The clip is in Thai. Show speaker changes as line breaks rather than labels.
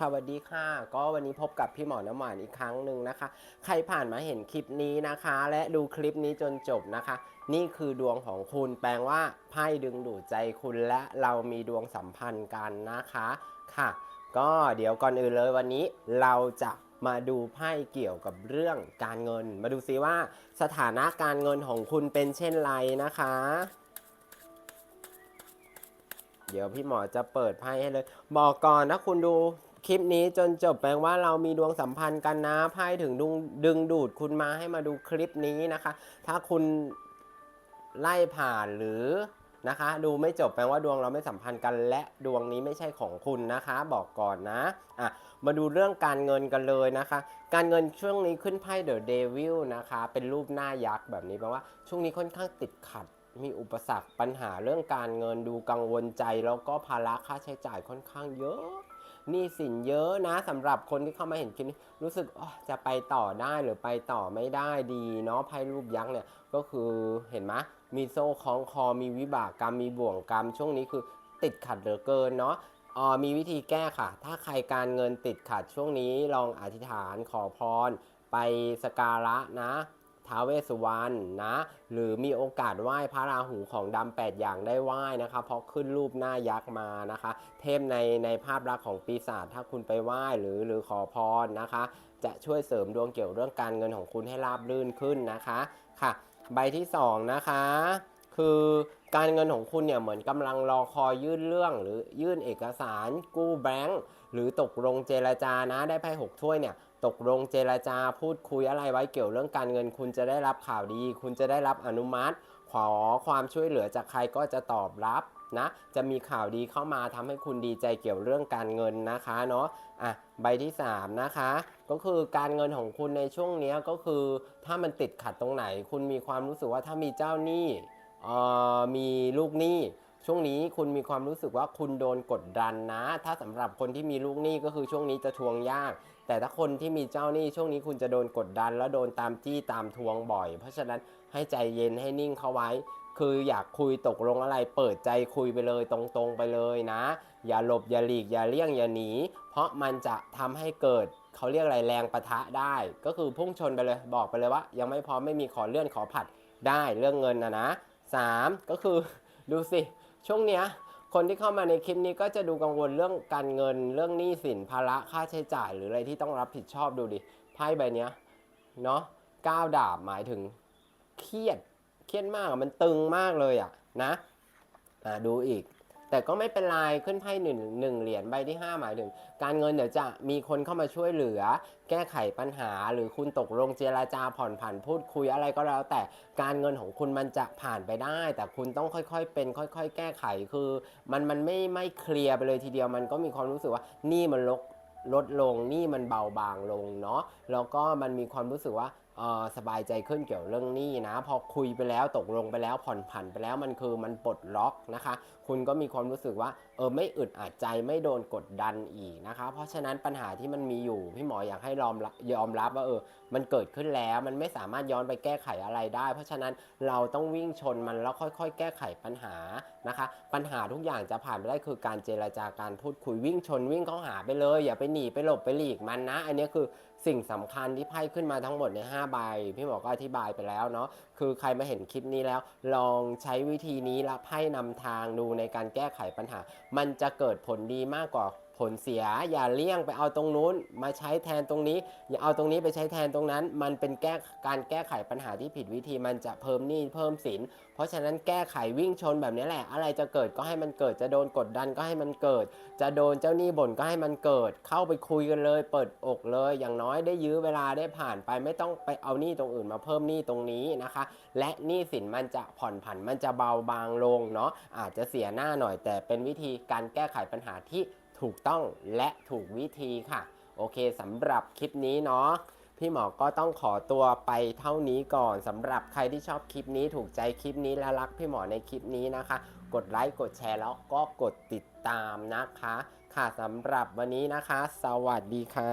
ค่ะสวัสดีค่ะ ก็วันนี้พบกับพี่หมอน้ำหวานอีกครั้งหนึ่งนะคะ ใครผ่านมาเห็นคลิปนี้นะคะ และดูคลิปนี้จนจบนะคะ นี่คือดวงของคุณแปลว่าไพ่ดึงดูดใจคุณและเรามีดวงสัมพันธ์กันนะคะค่ะ ก็เดี๋ยวก่อนอื่นเลยวันนี้เราจะมาดูไพ่เกี่ยวกับเรื่องการเงิน มาดูซิว่าสถานะการเงินของคุณเป็นเช่นไรนะคะเดี๋ยวพี่หมอจะเปิดไพ่ให้เลย บอกก่อนถ้าคุณดู ลิปนี้จนจบแปลว่าเรามีดวงสัมพันธ์กันนะไพ่ถึงดึงดึงดูดคุณมาให้มาดูคลิปนี้นะคะ ถ้าคุณไล่ผ่านหรือนะคะ ดูไม่จบแปลว่าดวงเราไม่สัมพันธ์กัน และดวงนี้ไม่ใช่ของคุณนะคะ บอกก่อนนะอะมาดูเรื่องการเงินกันเลยนะคะ การเงินช่วงนี้ขึ้นไพ่เดอะเดวิลนะคะ เป็นรูปหน้ายักษ์แบบนี้แปลว่าช่วงนี้ค่อนข้างติดขัดมีอุปสรรคปัญหาเรื่องการเงินดูกังวลใจ แล้วก็ภาระค่าใช้จ่ายค่อนข้างเยอะ นี้สินเยอะนะสำหรับคนที่เข้ามาเห็นคลิปนี้รู้สึกจะไปต่อได้หรือไปต่อไม่ได้ดีเนาะไพ่รูปยักษ์เนี่ยก็คือเห็นไหมมีโซ่คล้องคอมีวิบากกรรมมีบ่วงกรรม ช่วงนี้คือติดขัดเหลือเกินเนาะออมีวิธีแก้ค่ะ ถ้าใครการเงินติดขัดช่วงนี้ลองอธิษฐานขอพร ไปสการะนะ ท้าเวสสุวรรณนะ หรือมีโอกาสไหว้พระราหูของดำแปดอย่างได้ไหว้นะคะเพราะขึ้นรูปหน้ายักษ์มานะคะ เทพในในภาพลักษณ์ของปีศาจถ้าคุณไปไหว้หรือหรือขอพรนะคะ จะช่วยเสริมดวงเกี่ยวเรื่องการเงินของคุณให้ราบรื่นขึ้นนะคะค่ะ ใบที่สองนะคะ คือการเงินของคุณเนี่ยเหมือนกำลังรอคอยยื่นเรื่องหรือยื่นเอกสาร กู้แบงก์หรือตกลงเจรจานะได้ไพ่หกถ้วยเนี่ยตกลงเจรจาพูดคุยอะไรไว้เกี่ยวเรื่องการเงิน คุณจะได้รับข่าวดี คุณจะได้รับอนุมัติ ขอความช่วยเหลือจากใครก็จะตอบรับนะจะมีข่าวดีเข้ามาทำให้คุณดีใจเกี่ยวเรื่องการเงินนะคะเนาะอะใบที่สามนะคะก็คือการเงินของคุณในช่วงนี้ก็คือถ้ามันติดขัดตรงไหน คุณมีความรู้สึกว่าถ้ามีเจ้าหนี้เอ่อ มีลูกหนี้ช่วงนี้คุณมีความรู้สึกว่าคุณโดนกดดันนะ ถ้าสำหรับคนที่มีลูกหนี้ก็คือช่วงนี้จะทวงยาก แต่ถ้าคนที่มีเจ้าหนี้ช่วงนี้คุณจะโดนกดดัน แล้วโดนตามจี้ตามทวงบ่อย เพราะฉะนั้นให้ใจเย็นให้นิ่งเข้าไว้ คืออยากคุยตกลงอะไร เปิดใจคุยไปเลยตรงๆไปเลยนะ อย่าหลบอย่าหลีกอย่าเลี่ยงอย่าหนี เพราะมันจะทำให้เกิดเขาเรียกอะไรแรงปะทะได้ ก็คือพุ่งชนไปเลยบอกไปเลยว่า ยังไม่พร้อมไม่มีขอเลื่อนขอผัดได้เรื่องเงินนะนะ สามก็คือดูสิช่วงเนี้ยคนที่เข้ามาในคลิปนี้ก็จะดูกังวลเรื่องการเงินเรื่องหนี้สินภาระค่าใช้จ่าย หรืออะไรที่ต้องรับผิดชอบดูดิไพ่ใบเนี้ยเนาะก้าวดาบหมายถึงเครียดเครียดมากมันตึงมากเลยอะนะดูอีก แต่ก็ไม่เป็นไรขึ้นไพ่หนึ่งหนึ่งเหรียญใบที่ 5 หมายถึง การเงินเดี๋ยวจะมีคนเข้ามาช่วยเหลือ แก้ไขปัญหา หรือคุณตกลงเจราจาผ่อนผันพูดคุยอะไรก็แล้ว แต่การเงินของคุณมันจะผ่านไปได้ แต่คุณต้องค่อยๆเป็น ค่อย ๆ แก้ไขคือ มันมันไม่ไม่เคลียร์ไปเลยทีเดียวมันก็มีความรู้สึกว่านี่มันลดลดลงนี่มันเบาบางลงเนาะแล้วก็มันมีความรู้สึกว่าสบายใจขึ้นเกี่ยวเรื่องนี้นะ พอคุยไปแล้วตกลงไปแล้วผ่อนผันไปแล้วมันคือมันปลดล็อกนะคะ คุณก็มีความรู้สึกว่าเออไม่อึดอัดใจไม่โดนกดดันอีกนะคะ เพราะฉะนั้นปัญหาที่มันมีอยู่ พี่หมออยากให้ยอมรับยอมรับว่าเออมันเกิดขึ้นแล้วมันไม่สามารถย้อนไปแก้ไขอะไรได้ เพราะฉะนั้นเราต้องวิ่งชนมันแล้วค่อยๆ แก้ไขปัญหานะคะ ปัญหาทุกอย่างจะผ่านไปได้คือการเจรจาการพูดคุยวิ่งชนวิ่งเข้าหาไปเลย อย่าไปหนีไปหลบไปหลีกมันนะ อันนี้คือ สิ่งสำคัญที่ไพ่ขึ้นมาทั้งหมดใน5ใบ พี่หมอก็อธิบายไปแล้วเนาะคือใครมาเห็นคลิปนี้แล้ว ลองใช้วิธีนี้และไพ่นำทางดูในการแก้ไขปัญหา มันจะเกิดผลดีมากกว่า ผลเสียอย่าเลี่ยงไปเอาตรงนู้น มาใช้แทนตรงนี้ อย่าเอาตรงนี้ไปใช้แทนตรงนั้น มันเป็นแก้การแก้ไขปัญหาที่ผิดวิธีมันจะเพิ่มหนี้เพิ่มสิน เพราะฉะนั้นแก้ไขวิ่งชนแบบนี้แหละ อะไรจะเกิดก็ให้มันเกิดจะโดนกดดันก็ให้มันเกิด จะโดนเจ้าหนี้บ่นก็ให้มันเกิด เข้าไปคุยกันเลย เปิดอกเลย อย่างน้อยได้ยื้อเวลาได้ผ่านไปไม่ต้องไปเอาหนี้ตรงอื่นมาเพิ่มหนี้ตรงนี้นะคะ และหนี้สินมันจะผ่อนผันมันจะเบาบางลงเนาะอาจจะเสียหน้าหน่อยแต่เป็นวิธีการแก้ไขปัญหาที่ ถูกต้องและถูกวิธีค่ะ โอเคสำหรับคลิปนี้เนาะพี่หมอก็ต้องขอตัวไปเท่านี้ก่อนสำหรับใครที่ชอบคลิปนี้ถูกใจคลิปนี้และรักพี่หมอในคลิปนี้นะคะ กดไลค์กดแชร์แล้วก็กดติดตามนะคะ ค่ะสำหรับวันนี้นะคะ สวัสดีค่ะ